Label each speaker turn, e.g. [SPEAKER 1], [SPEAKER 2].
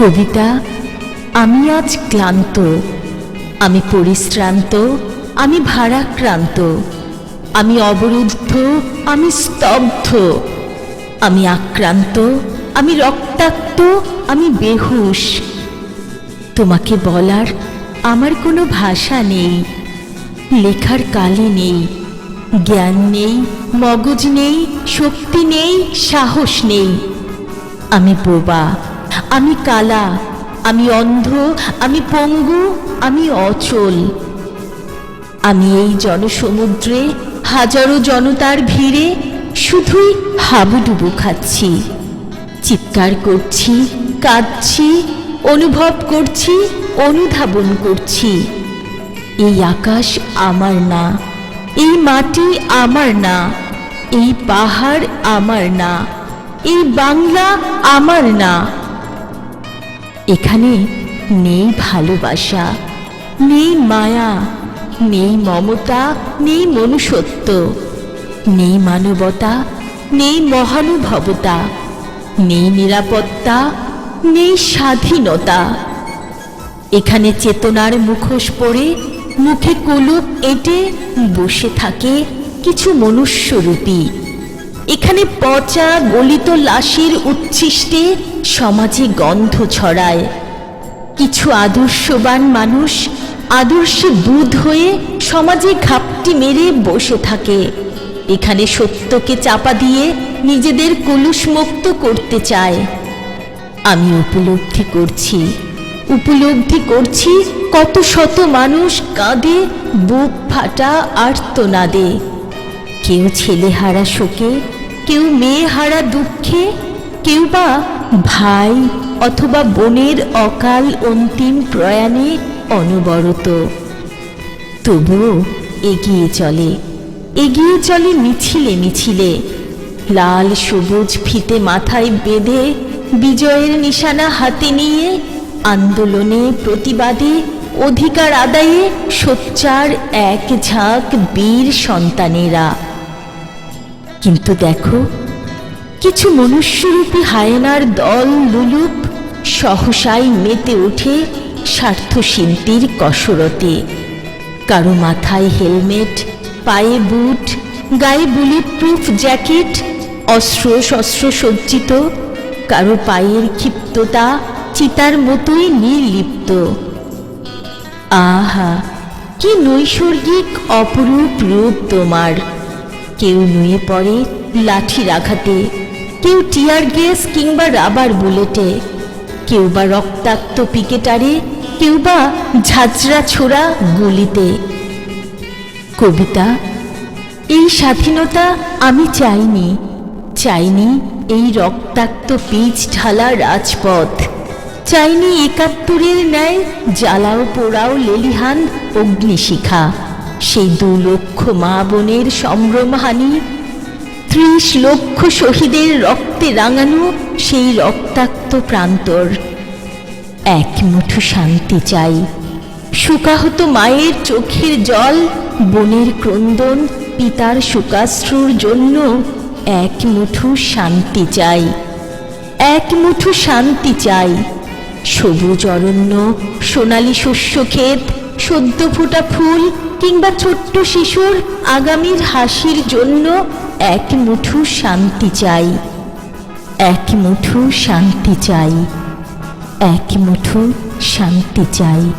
[SPEAKER 1] কবিতা, আমি আজ ক্লান্ত, আমি পরিশ্রান্ত, আমি ভারাক্রান্ত, আমি অবরুদ্ধ, আমি স্তব্ধ, আমি আক্রান্ত, আমি রক্তাক্ত, আমি বেহুশ। তোমাকে বলার আমার কোনো ভাষা নেই, লেখার কালে নেই, জ্ঞান নেই, মগজ নেই, শক্তি নেই, সাহস নেই। আমি বোবা আমি কালা, আমি অন্ধ, আমি পঙ্গু, আমি অচল। আমি এই জনসমুদ্রে হাজারো জনতার ভিড়ে শুধুই হাবুডুবু খাচ্ছি। চিৎকার করছি, কাঁদছি, অনুভব করছি, অনুধাবন করছি। এই আকাশ আমার না, এই মাটি আমার না, এই পাহাড় আমার না, এই বাংলা আমার না। এখানে নেই ভালোবাসা, নেই মায়া, নেই মমতা, নেই মনুষ্যত্ব, নেই মানবতা, নেই মহানুভবতা, নেই নিরাপত্তা, নেই স্বাধীনতা। এখানে চেতনার মুখোশ পরে মুখে কলুপ এঁটে বসে থাকে কিছু মনুষ্যরূপী। এখানে পচা গলিত লাশের উচ্ছিষ্টে সমাজে গন্ধ ছড়ায়। কিছু আদর্শবান মানুষ আদর্শে বুধ হয়ে সমাজে ঘাপটি মেরে বসে থাকে। এখানে সত্যকে চাপা দিয়ে নিজেদের কলুষমুক্ত করতে চায়। আমি উপলব্ধি করছি উপলব্ধি করছি কত শত মানুষ কাঁদে, বুক ফাটা আর্তনাদে। কেউ ছেলেহারা শোকে কেউ মেয়ে হারা দুঃখে, কেউ বা ভাই অথবা বোনের অকাল অন্তিম প্রয়াণে অনবরত। তবুও এগিয়ে চলে এগিয়ে চলে মিছিলে মিছিলে, লাল সবুজ ফিতে মাথায় বেঁধে বিজয়ের নিশানা হাতে নিয়ে আন্দোলনে প্রতিবাদে, অধিকার আদায়ে সোচ্চার এক ঝাঁক বীর সন্তানেরা। কিন্তু দেখো, কিছু মনুষ্যরূপী হায়নার দল লুলুপ সহসাই মেতে ওঠে স্বার্থশিল্পীর কসরতে। কারও মাথায় হেলমেট, পায়ে বুট, গায়ে বুলেট প্রুফ জ্যাকেট অস্ত্র শস্ত্র সজ্জিত, কারও পায়ের ক্ষিপ্ততা চিতার মতোই নির্লিপ্ত। আহা, কি নৈসর্গিক অপরূপ রূপ তোমার। কেউ নুয়ে পড়ে লাঠির আঘাতে, কেউ টিয়ার গ্যাস কিংবা রাবার বুলেটে, কেউ বা রক্তাক্ত পিকেটারে, কেউ বা ঝাঁঝরা ছোড়া গুলিতে। কবিতা, এই স্বাধীনতা আমি চাইনি চাইনি এই রক্তাক্ত পিচ ঢালা রাজপথ, চাইনি একাত্তরের ন্যায় জ্বালাও পোড়াও লেলিহান অগ্নিশিখা। সেই দু লক্ষ মা বোনের সম্ভ্রমহানি, ত্রিশ লক্ষ শহীদের রক্তে রাঙানো সেই রক্তাক্ত প্রান্তর। এক মুঠো শান্তি চাই শুকাহত মায়ের চোখের জল, বোনের ক্রন্দন, পিতার শোকাশ্রুর জন্য এক মুঠো শান্তি চাই, এক মুঠো শান্তি চাই। সবুজ অরণ্য, সোনালি শস্য ক্ষেত সদ্য ফোটা ফুল কিংবা ছোট্ট শিশুর আগামীর হাসির জন্য এক মুঠু শান্তি চাই। এক মুঠু শান্তি চাই। এক মুঠু শান্তি চাই।